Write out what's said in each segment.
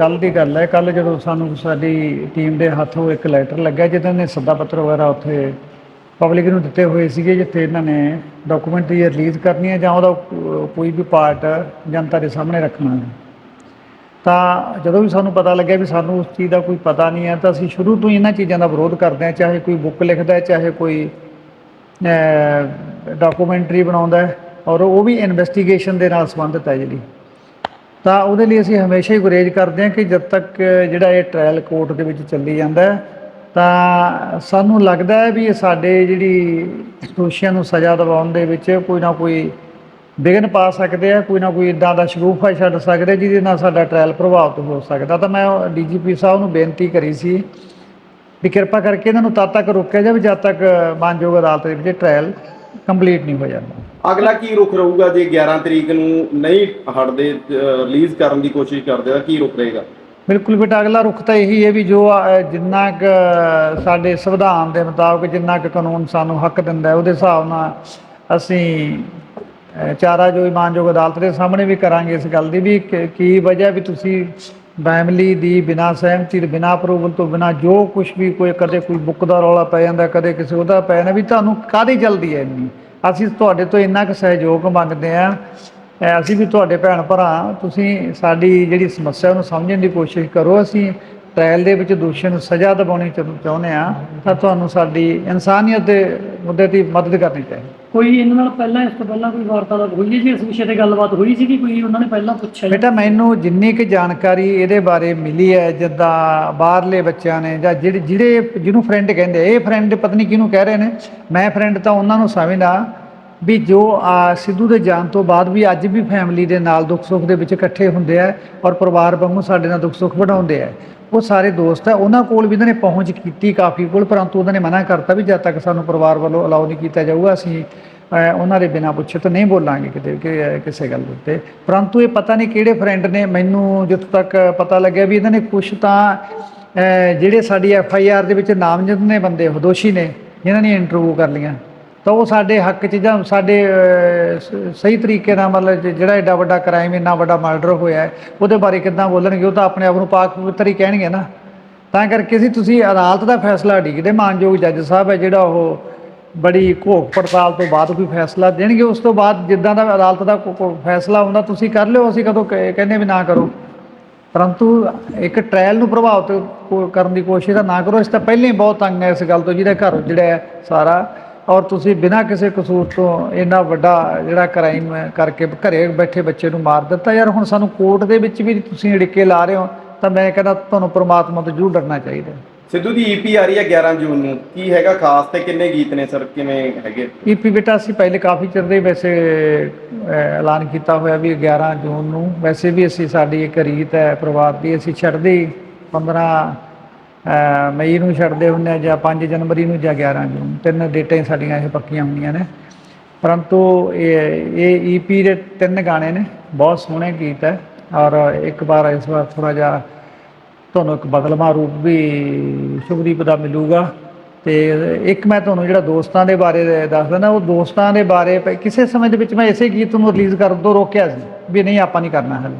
ਕੱਲ ਦੀ ਗੱਲ ਹੈ ਕੱਲ ਜਦੋਂ ਸਾਨੂੰ ਸਾਡੀ ਟੀਮ ਦੇ ਹੱਥੋਂ ਇੱਕ ਲੈਟਰ ਲੱਗਿਆ ਜਿਹਦੇ ਨੇ ਸੱਦਾ ਪੱਤਰ ਵਗੈਰਾ ਉੱਥੇ ਪਬਲਿਕ ਨੂੰ ਦਿੱਤੇ ਹੋਏ ਸੀਗੇ, ਜਿੱਥੇ ਇਹਨਾਂ ਨੇ ਡਾਕੂਮੈਂਟਰੀ ਰਿਲੀਜ਼ ਕਰਨੀ ਹੈ ਜਾਂ ਉਹਦਾ ਕੋਈ ਵੀ ਪਾਰਟ ਜਨਤਾ ਦੇ ਸਾਹਮਣੇ ਰੱਖਣਾ ਹੈ। ਤਾਂ ਜਦੋਂ ਵੀ ਸਾਨੂੰ ਪਤਾ ਲੱਗਿਆ ਵੀ ਸਾਨੂੰ ਉਸ ਚੀਜ਼ ਦਾ ਕੋਈ ਪਤਾ ਨਹੀਂ ਹੈ, ਤਾਂ ਅਸੀਂ ਸ਼ੁਰੂ ਤੋਂ ਹੀ ਇਹਨਾਂ ਚੀਜ਼ਾਂ ਦਾ ਵਿਰੋਧ ਕਰਦੇ ਹਾਂ, ਚਾਹੇ ਕੋਈ ਬੁੱਕ ਲਿਖਦਾ ਹੈ, ਚਾਹੇ ਕੋਈ ਡਾਕੂਮੈਂਟਰੀ ਬਣਾਉਂਦਾ ਹੈ, ਔਰ ਉਹ ਵੀ ਇਨਵੈਸਟੀਗੇਸ਼ਨ ਦੇ ਨਾਲ ਸੰਬੰਧਿਤ ਹੈ ਜਿਹੜੀ। ਤਾਂ ਉਹਦੇ ਲਈ ਅਸੀਂ ਹਮੇਸ਼ਾ ਹੀ ਗੁਰੇਜ਼ ਕਰਦੇ ਹਾਂ ਕਿ ਜਦ ਤੱਕ ਜਿਹੜਾ ਇਹ ਟ੍ਰਾਇਲ ਕੋਰਟ ਦੇ ਵਿੱਚ ਚੱਲੀ ਜਾਂਦਾ ਤਾਂ ਸਾਨੂੰ ਲੱਗਦਾ ਹੈ ਵੀ ਇਹ ਸਾਡੇ ਜਿਹੜੀ ਦੋਸ਼ੀਆਂ ਨੂੰ ਸਜ਼ਾ ਦਿਵਾਉਣ ਦੇ ਵਿੱਚ ਕੋਈ ਨਾ ਕੋਈ ਵਿਘਨ ਪਾ ਸਕਦੇ ਆ, ਕੋਈ ਨਾ ਕੋਈ ਇਦਾਂ ਦਾ ਸ਼ਗੂਫਾ ਛੱਡ ਸਕਦੇ ਜਿਹਦੇ ਨਾਲ ਸਾਡਾ ਟ੍ਰਾਇਲ ਪ੍ਰਭਾਵਿਤ ਹੋ ਸਕਦਾ। ਤਾਂ ਮੈਂ ਡੀਜੀਪੀ ਸਾਹਿਬ ਨੂੰ ਬੇਨਤੀ ਕਰੀ ਸੀ ਵੀ ਕਿਰਪਾ ਕਰਕੇ ਇਹਨਾਂ ਨੂੰ ਤਦ ਤੱਕ ਰੋਕਿਆ ਜਾਵੇ ਜਦ ਤੱਕ ਮਾਨਯੋਗ ਅਦਾਲਤ ਦੇ ਵਿੱਚ ਟ੍ਰਾਇਲ ਕੰਪਲੀਟ ਨਹੀਂ ਹੋ ਜਾਂਦਾ। ਅਗਲਾ ਕੀ ਰੁਖ ਰਹੂਗਾ ਜੇ 11 ਤਰੀਕ ਨੂੰ ਨਹੀਂ ਹਟਦੇ ਰਿਲੀਜ਼ ਕਰਨ ਦੀ ਕੋਸ਼ਿਸ਼ ਕਰਦੇ ਤਾਂ ਕੀ ਰੁਖ ਰਹੇਗਾ? ਬਿਲਕੁਲ ਬੇਟਾ, ਅਗਲਾ ਰੁਖ ਤਾਂ ਇਹੀ ਹੈ ਵੀ ਜੋ ਜਿੰਨਾ ਕੁ ਸਾਡੇ ਸੰਵਿਧਾਨ ਦੇ ਮੁਤਾਬਕ ਜਿੰਨਾ ਕੁ ਕਾਨੂੰਨ ਸਾਨੂੰ ਹੱਕ ਦਿੰਦਾ ਉਹਦੇ ਹਿਸਾਬ ਨਾਲ ਅਸੀਂ ਚਾਰਾ ਜੋ ਮਾਨਯੋਗ ਅਦਾਲਤ ਦੇ ਸਾਹਮਣੇ ਵੀ ਕਰਾਂਗੇ ਇਸ ਗੱਲ ਦੀ ਵੀ ਕੀ ਵਜ੍ਹਾ ਵੀ ਤੁਸੀਂ ਫੈਮਿਲੀ ਦੀ ਬਿਨਾਂ ਸਹਿਮਤੀ ਦੇ ਬਿਨਾਂ ਅਪਰੂਵਲ ਤੋਂ ਬਿਨਾਂ ਜੋ ਕੁਝ ਵੀ ਕੋਈ ਕਦੇ ਕੋਈ ਬੁੱਕ ਦਾ ਰੌਲਾ ਪੈ ਜਾਂਦਾ, ਕਦੇ ਕਿਸੇ ਉਹਦਾ ਪੈ ਜਾਂਦਾ, ਵੀ ਤੁਹਾਨੂੰ ਕਾਹਦੀ ਜਲਦੀ ਹੈ ਇੰਨੀ? ਅਸੀਂ ਤੁਹਾਡੇ ਤੋਂ ਇੰਨਾ ਕੁ ਸਹਿਯੋਗ ਮੰਗਦੇ ਹਾਂ। ਅਸੀਂ ਵੀ ਤੁਹਾਡੇ ਭੈਣ ਭਰਾ, ਤੁਸੀਂ ਸਾਡੀ ਜਿਹੜੀ ਸਮੱਸਿਆ ਨੂੰ ਸਮਝਣ ਦੀ ਕੋਸ਼ਿਸ਼ ਕਰੋ। ਅਸੀਂ ਟ੍ਰਾਇਲ ਦੇ ਵਿੱਚ ਦੋਸ਼ੀਆਂ ਨੂੰ ਸਜ਼ਾ ਦਿਵਾਉਣੀ ਚਾਹੁ- ਚਾਹੁੰਦੇ ਆ ਤਾਂ ਤੁਹਾਨੂੰ ਸਾਡੀ ਇਨਸਾਨੀਅਤ ਦੇ ਮੁੱਦੇ ਦੀ ਮਦਦ ਕਰਨੀ ਚਾਹੀਦੀ ਕੋਈ ਇਹਨਾਂ ਨਾਲ ਪਹਿਲਾਂ ਇਸ ਤੋਂ ਪਹਿਲਾਂ ਕੋਈ ਵਾਰਤਾਲਾਪ ਹੋਈ ਹੈ ਜੀ ਇਸ ਵਿਸ਼ੇ ਤੇ ਗੱਲਬਾਤ ਹੋਈ ਸੀ ਕਿ ਕੋਈ ਉਹਨਾਂ ਨੇ ਪਹਿਲਾਂ ਪੁੱਛਿਆ? ਬੇਟਾ ਮੈਨੂੰ ਜਿੰਨੀ ਕੁ ਜਾਣਕਾਰੀ ਇਹਦੇ ਬਾਰੇ ਮਿਲੀ ਹੈ ਜਿੱਦਾਂ ਬਾਹਰਲੇ ਬੱਚਿਆਂ ਨੇ ਜਾਂ ਜਿਹੜੇ ਜਿਹੜੇ ਜਿਹਨੂੰ ਫਰੈਂਡ ਕਹਿੰਦੇ ਇਹ ਫਰੈਂਡ ਪਤਾ ਨਹੀਂ ਕਿਹਨੂੰ ਕਹਿ ਰਹੇ ਨੇ ਮੈਂ ਫਰੈਂਡ ਤਾਂ ਉਹਨਾਂ ਨੂੰ ਸਮਝਦਾ ਵੀ ਜੋ ਆ, ਸਿੱਧੂ ਦੇ ਜਾਣ ਤੋਂ ਬਾਅਦ ਵੀ ਅੱਜ ਵੀ ਫੈਮਿਲੀ ਦੇ ਨਾਲ ਦੁੱਖ ਸੁੱਖ ਦੇ ਵਿੱਚ ਇਕੱਠੇ ਹੁੰਦੇ ਆ ਔਰ ਪਰਿਵਾਰ ਵਾਂਗੂ ਸਾਡੇ ਨਾਲ ਦੁੱਖ ਸੁੱਖ ਵਡਾਉਂਦੇ ਆ। ਉਹ ਸਾਰੇ ਦੋਸਤ ਆ ਉਹਨਾਂ ਕੋਲ ਵੀ ਇਹਨਾਂ ਨੇ ਪਹੁੰਚ ਕੀਤੀ ਕਾਫੀ ਕੋਲ ਪਰੰਤੂ ਉਹਨਾਂ ਨੇ ਮਨਾ ਕਰਤਾ ਵੀ ਜਦ ਤੱਕ ਸਾਨੂੰ ਪਰਿਵਾਰ ਵੱਲੋਂ ਅਲਾਉ ਨਹੀਂ ਕੀਤਾ ਜਾਊਗਾ ਅਸੀਂ ਉਹਨਾਂ ਦੇ ਬਿਨਾਂ ਪੁੱਛੇ ਤਾਂ ਨਹੀਂ ਬੋਲਾਂਗੇ ਕਿਤੇ ਕਿ ਕਿਸੇ ਗੱਲ ਦੇ ਉੱਤੇ। ਪਰੰਤੂ ਇਹ ਪਤਾ ਨਹੀਂ ਕਿਹੜੇ ਫਰੈਂਡ ਨੇ ਮੈਨੂੰ ਜਿੱਥੋਂ ਤੱਕ ਪਤਾ ਲੱਗਿਆ ਵੀ ਇਹਨਾਂ ਨੇ ਕੁਝ ਤਾਂ ਜਿਹੜੇ ਸਾਡੀ ਐਫ ਆਈ ਆਰ ਦੇ ਵਿੱਚ ਨਾਮਜ਼ਦ ਨੇ ਬੰਦੇ ਦੋਸ਼ੀ ਨੇ ਜਿਨ੍ਹਾਂ ਨੇ ਇੰਟਰਵਿਊ ਕਰ ਲਈਆਂ। ਤਾਂ ਉਹ ਸਾਡੇ ਹੱਕ 'ਚ ਜਾਂ ਸਾਡੇ ਸ- ਸਹੀ ਤਰੀਕੇ ਨਾਲ ਮਤਲਬ ਜਿਹੜਾ ਐਡਾ ਵੱਡਾ ਕ੍ਰਾਈਮ ਇੰਨਾ ਵੱਡਾ ਮਰਡਰ ਹੋਇਆ ਉਹਦੇ ਬਾਰੇ ਕਿੱਦਾਂ ਬੋਲਣਗੇ, ਉਹ ਤਾਂ ਆਪਣੇ ਆਪ ਨੂੰ ਪਾਕ ਪਵਿੱਤਰ ਹੀ ਕਹਿਣਗੇ ਨਾ। ਤਾਂ ਕਰਕੇ ਅਸੀਂ ਤੁਸੀਂ ਅਦਾਲਤ ਦਾ ਫੈਸਲਾ ਉਡੀਕਦੇ ਮਾਨਯੋਗ ਜੱਜ ਸਾਹਿਬ ਹੈ ਜਿਹੜਾ ਉਹ ਬੜੀ ਘੋਖ ਪੜਤਾਲ ਤੋਂ ਬਾਅਦ ਕੋਈ ਫੈਸਲਾ ਦੇਣਗੇ, ਉਸ ਤੋਂ ਬਾਅਦ ਜਿੱਦਾਂ ਦਾ ਅਦਾਲਤ ਦਾ ਫੈਸਲਾ ਹੁੰਦਾ, ਤੁਸੀਂ ਕਰ ਲਿਓ, ਅਸੀਂ ਕਦੋਂ ਕਹਿ- ਕਹਿੰਦੇ ਵੀ ਨਾ ਕਰੋ। ਪਰੰਤੂ ਇੱਕ ਟ੍ਰਾਇਲ ਨੂੰ ਪ੍ਰਭਾਵਿਤ ਕਰਨ ਦੀ ਕੋਸ਼ਿਸ਼ ਤਾਂ ਨਾ ਕਰੋ, ਇਸ ਤਾਂ ਪਹਿਲਾਂ ਹੀ ਬਹੁਤ ਤੰਗ ਹੈ ਇਸ ਗੱਲ ਤੋਂ, ਜਿਹਦਾ ਘਰ ਜਿਹੜਾ ਹੈ ਸਾਰਾ। ਔਰ ਤੁਸੀਂ ਬਿਨਾਂ ਕਿਸੇ ਕਸੂਰ ਤੋਂ ਇੰਨਾ ਵੱਡਾ ਜਿਹੜਾ ਕ੍ਰਾਈਮ ਕਰਕੇ ਘਰੇ ਬੈਠੇ ਬੱਚੇ ਨੂੰ ਮਾਰ ਦਿੱਤਾ। ਯਾਰ ਹੁਣ ਸਾਨੂੰ ਕੋਰਟ ਦੇ ਵਿੱਚ ਵੀ ਤੁਸੀਂ ਅੜਿੱਕੇ ਲਾ ਰਹੇ ਹੋ ਤਾਂ ਮੈਂ ਕਹਿੰਦਾ ਤੁਹਾਨੂੰ ਪ੍ਰਮਾਤਮਾ ਤੋਂ ਜ਼ਰੂਰ ਡਰਨਾ ਚਾਹੀਦਾ। ਸਿੱਧੂ ਦੀ ਈਪੀ ਆ ਰਹੀ ਹੈ 11 ਜੂਨ ਨੂੰ। ਕੀ ਹੈਗਾ ਖਾਸ ਤੇ ਕਿੰਨੇ ਗੀਤ ਨੇ ਸਰ? ਕਿਵੇਂ ਹੈਗੇ? ਈਪੀ ਬੇਟਾ ਅਸੀਂ ਪਹਿਲੇ ਕਾਫੀ ਚਿਰ ਦੇ ਵੈਸੇ ਐਲਾਨ ਕੀਤਾ ਹੋਇਆ ਵੀ 11 ਜੂਨ ਨੂੰ। ਵੈਸੇ ਵੀ ਅਸੀਂ ਸਾਡੀ ਇੱਕ ਰੀਤ ਹੈ ਪਰਿਵਾਰ ਦੀ ਅਸੀਂ ਛੱਡਦੇ ਹੀ 15 ਅਹ, ਮਈ ਨੂੰ ਛੱਡਦੇ ਹੁੰਦੇ ਹਾਂ ਜਾਂ 5 ਜਨਵਰੀ ਨੂੰ ਜਾਂ 11 ਜੂਨ, ਤਿੰਨ ਡੇਟਾਂ ਸਾਡੀਆਂ ਇਹ ਪੱਕੀਆਂ ਹੁੰਦੀਆਂ ਨੇ। ਪਰੰਤੂ ਇਹ ਇਹ ਈਪੀ ਦੇ ਤਿੰਨ ਗਾਣੇ ਨੇ, ਬਹੁਤ ਸੋਹਣੇ ਗੀਤ ਹੈ ਔਰ ਇੱਕ ਵਾਰ, ਇਸ ਵਾਰ ਥੋੜਾ ਜਿਹਾ ਤੁਹਾਨੂੰ ਇੱਕ ਬਦਲਵਾਂ ਰੂਪ ਵੀ ਸ਼ੁਭਦੀਪ ਦਾ ਮਿਲੂਗਾ। ਤੇ ਇੱਕ ਮੈਂ ਤੁਹਾਨੂੰ ਜਿਹੜਾ ਦੋਸਤਾਂ ਦੇ ਬਾਰੇ ਦੱਸਦਾ ਨਾ ਉਹ ਦੋਸਤਾਂ ਦੇ ਬਾਰੇ ਪ- ਕਿਸੇ ਸਮੇਂ ਦੇ ਵਿੱਚ ਮੈਂ ਇਸੇ ਗੀਤ ਨੂੰ ਰਿਲੀਜ਼ ਕਰਨ ਤੋਂ ਰੋਕਿਆ ਸੀ ਵੀ ਨਹੀਂ, ਆਪਾਂ ਨਹੀਂ ਕਰਨਾ ਹਲੇ।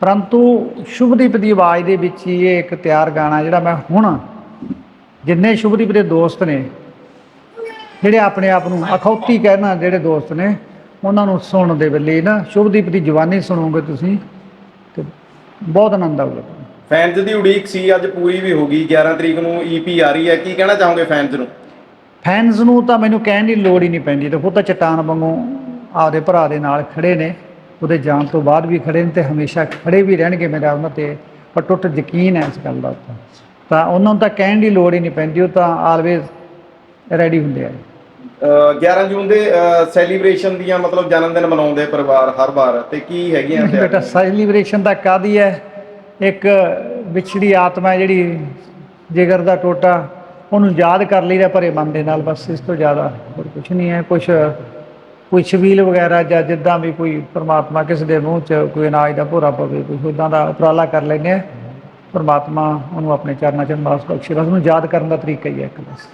ਪਰੰਤੂ ਸ਼ੁਭਦੀਪ ਦੀ ਆਵਾਜ਼ ਦੇ ਵਿੱਚ ਹੀ ਇਹ ਇੱਕ ਤਿਆਰ ਗਾਣਾ ਜਿਹੜਾ ਮੈਂ ਹੁਣ ਜਿੰਨੇ ਸ਼ੁਭਦੀਪ ਦੇ ਦੋਸਤ ਨੇ ਜਿਹੜੇ ਆਪਣੇ ਆਪ ਨੂੰ ਅਖੌਤੀ ਕਹਿਣਾ ਜਿਹੜੇ ਦੋਸਤ ਨੇ ਉਹਨਾਂ ਨੂੰ ਸੁਣਨ ਦੇ ਵੇਲੇ ਨਾ ਸ਼ੁਭਦੀਪ ਦੀ ਜਵਾਨੀ ਸੁਣੋਗੇ ਤੁਸੀਂ ਤੇ ਬਹੁਤ ਆਨੰਦ ਆਊਗਾ। ਫੈਨਸ ਦੀ ਉਡੀਕ ਸੀ ਅੱਜ ਪੂਰੀ ਵੀ ਹੋ ਗਈ। 11 ਤਰੀਕ ਨੂੰ ਈਪੀ ਆ ਰਹੀ ਹੈ। ਕੀ ਕਹਿਣਾ ਚਾਹੋਗੇ ਫੈਨਸ ਨੂੰ? ਫੈਨਸ ਨੂੰ ਤਾਂ ਮੈਨੂੰ ਕਹਿਣ ਦੀ ਲੋੜ ਹੀ ਨਹੀਂ ਪੈਂਦੀ। ਦੇਖੋ ਤਾਂ ਚਟਾਨ ਵਾਂਗੂ ਆਪਦੇ ਭਰਾ ਦੇ ਨਾਲ ਖੜੇ ਨੇ। ਉਹਦੇ ਜਾਣ ਤੋਂ ਬਾਅਦ ਵੀ ਖੜੇ ਨੇ ਤੇ ਹਮੇਸ਼ਾ ਖੜੇ ਵੀ ਰਹਿਣਗੇ ਮੇਰਾ ਉਹਨਾਂ ਤੇ ਅਟੁੱਟ ਯਕੀਨ ਹੈ ਇਸ ਗੱਲ ਦਾ ਤਾਂ ਤਾਂ ਉਹਨਾਂ ਨੂੰ ਤਾਂ ਕਹਿਣ ਦੀ ਲੋੜ ਹੀ ਨਹੀਂ ਪੈਂਦੀ ਉਹ ਤਾਂ ਆਲਵੇਜ਼ ਰੈਡੀ ਹੁੰਦੇ ਆ। ਅਹ 11 ਜੂਨ ਦੇ ਸੈਲੀਬ੍ਰੇਸ਼ਨ ਦੀਆਂ ਮਤਲਬ ਜਨਮ ਦਿਨ ਮਨਾਉਂਦੇ ਪਰਿਵਾਰ ਹਰ ਵਾਰ ਤੇ ਕੀ ਹੈਗੀਆਂ ਬੇਟਾ ਸੈਲੀਬ੍ਰੇਸ਼ਨ ਦਾ ਕਾਦੀ ਹੈ? ਇੱਕ ਵਿਛੜੀ ਆਤਮਾ ਜਿਹੜੀ ਜਿਗਰ ਦਾ ਟੋਟਾ ਉਹਨੂੰ ਯਾਦ ਕਰ ਲਈਦਾ ਭਰੇ ਮਨ ਦੇ ਨਾਲ ਬਸ ਇਸ ਤੋਂ ਜ਼ਿਆਦਾ ਹੋਰ ਕੁਝ ਨਹੀਂ ਹੈ। ਕੁਝ ਕੋਈ ਛਬੀਲ ਵਗੈਰਾ ਜਾਂ ਜਿੱਦਾਂ ਵੀ ਕੋਈ ਪ੍ਰਮਾਤਮਾ ਕਿਸੇ ਦੇ ਮੂੰਹ 'ਚ ਕੋਈ ਅਨਾਜ ਦਾ ਭੋਰਾ ਪਵੇ, ਕੋਈ ਉਦਾਂ ਦਾ ਉਪਰਾਲਾ ਕਰ ਲੈਂਦੇ ਆ ਪ੍ਰਮਾਤਮਾ ਉਹਨੂੰ ਆਪਣੇ ਚਰਨਾਂ 'ਚ ਨਿਵਾਸ ਬਖਸ਼ੇ, ਬਸ ਉਹਨੂੰ ਯਾਦ ਕਰਨ ਦਾ ਤਰੀਕਾ ਹੀ ਹੈ ਇੱਕ ਬਸ।